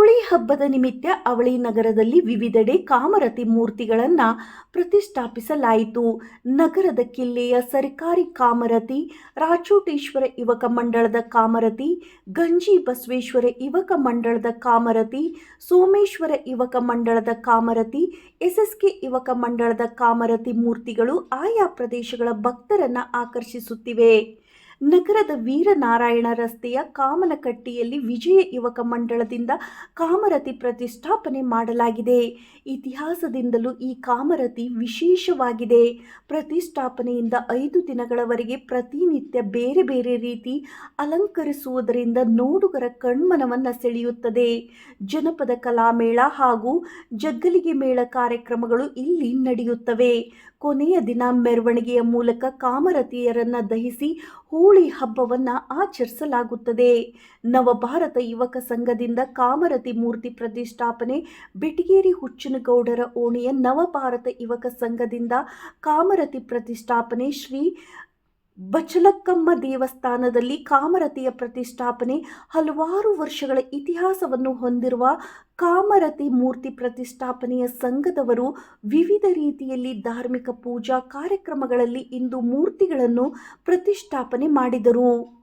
ಹಬ್ಬದ ನಿಮಿತ್ತ ಅವಳಿ ನಗರದಲ್ಲಿ ವಿವಿಧೆಡೆ ಕಾಮರತಿ ಮೂರ್ತಿಗಳನ್ನು ಪ್ರತಿಷ್ಠಾಪಿಸಲಾಯಿತು. ನಗರದ ಕಿಲ್ಲೆಯ ಸರ್ಕಾರಿ ಕಾಮರತಿ ರಾಚೋಟೇಶ್ವರ ಯುವಕ ಮಂಡಳದ ಕಾಮರತಿ, ಗಂಜಿ ಬಸವೇಶ್ವರ ಯುವಕ ಮಂಡಳದ ಕಾಮರತಿ, ಸೋಮೇಶ್ವರ ಯುವಕ ಮಂಡಳದ ಕಾಮರತಿ, ಎಸ್ಎಸ್ಕೆ ಯುವಕ ಮಂಡಳದ ಕಾಮರತಿ ಮೂರ್ತಿಗಳು ಆಯಾ ಪ್ರದೇಶಗಳ ಭಕ್ತರನ್ನು ಆಕರ್ಷಿಸುತ್ತಿವೆ. ನಗರದ ವೀರನಾರಾಯಣ ರಸ್ತೆಯ ಕಾಮನಕಟ್ಟಿಯಲ್ಲಿ ವಿಜಯ ಯುವಕ ಮಂಡಳದಿಂದ ಕಾಮರತಿ ಪ್ರತಿಷ್ಠಾಪನೆ ಮಾಡಲಾಗಿದೆ. ಇತಿಹಾಸದಿಂದಲೂ ಈ ಕಾಮರತಿ ವಿಶೇಷವಾಗಿದೆ. ಪ್ರತಿಷ್ಠಾಪನೆಯಿಂದ ಐದು ದಿನಗಳವರೆಗೆ ಪ್ರತಿನಿತ್ಯ ಬೇರೆ ಬೇರೆ ರೀತಿ ಅಲಂಕರಿಸುವುದರಿಂದ ನೋಡುಗರ ಕಣ್ಮನವನ್ನು ಸೆಳೆಯುತ್ತದೆ. ಜನಪದ ಕಲಾಮೇಳ ಹಾಗೂ ಜಗ್ಗಲಿಗೆ ಮೇಳ ಕಾರ್ಯಕ್ರಮಗಳು ಇಲ್ಲಿ ನಡೆಯುತ್ತವೆ. ಕೊನೆಯ ದಿನ ಮೆರವಣಿಗೆಯ ಮೂಲಕ ಕಾಮರತಿಯರನ್ನ ದಹಿಸಿ ಹೋಳಿ ಹಬ್ಬವನ್ನು ಆಚರಿಸಲಾಗುತ್ತದೆ. ನವಭಾರತ ಯುವಕ ಸಂಘದಿಂದ ಕಾಮರತಿ ಮೂರ್ತಿ ಪ್ರತಿಷ್ಠಾಪನೆ ಬೆಟಗೇರಿ ಹುಚ್ಚನಗೌಡರ ಓಣಿಯ ನವಭಾರತ ಯುವಕ ಸಂಘದಿಂದ ಕಾಮರತಿ ಪ್ರತಿಷ್ಠಾಪನೆ ಶ್ರೀ ಬಚಲಕ್ಕಮ್ಮ ದೇವಸ್ಥಾನದಲ್ಲಿ ಕಾಮರತಿಯ ಪ್ರತಿಷ್ಠಾಪನೆ, ಹಲವಾರು ವರ್ಷಗಳ ಇತಿಹಾಸವನ್ನು ಹೊಂದಿರುವ ಕಾಮರತಿ ಮೂರ್ತಿ ಪ್ರತಿಷ್ಠಾಪನೆಯ ಸಂಘದವರು ವಿವಿಧ ರೀತಿಯಲ್ಲಿ ಧಾರ್ಮಿಕ ಪೂಜಾ ಕಾರ್ಯಕ್ರಮಗಳಲ್ಲಿ ಇಂದು ಮೂರ್ತಿಗಳನ್ನು ಪ್ರತಿಷ್ಠಾಪನೆ ಮಾಡಿದರು.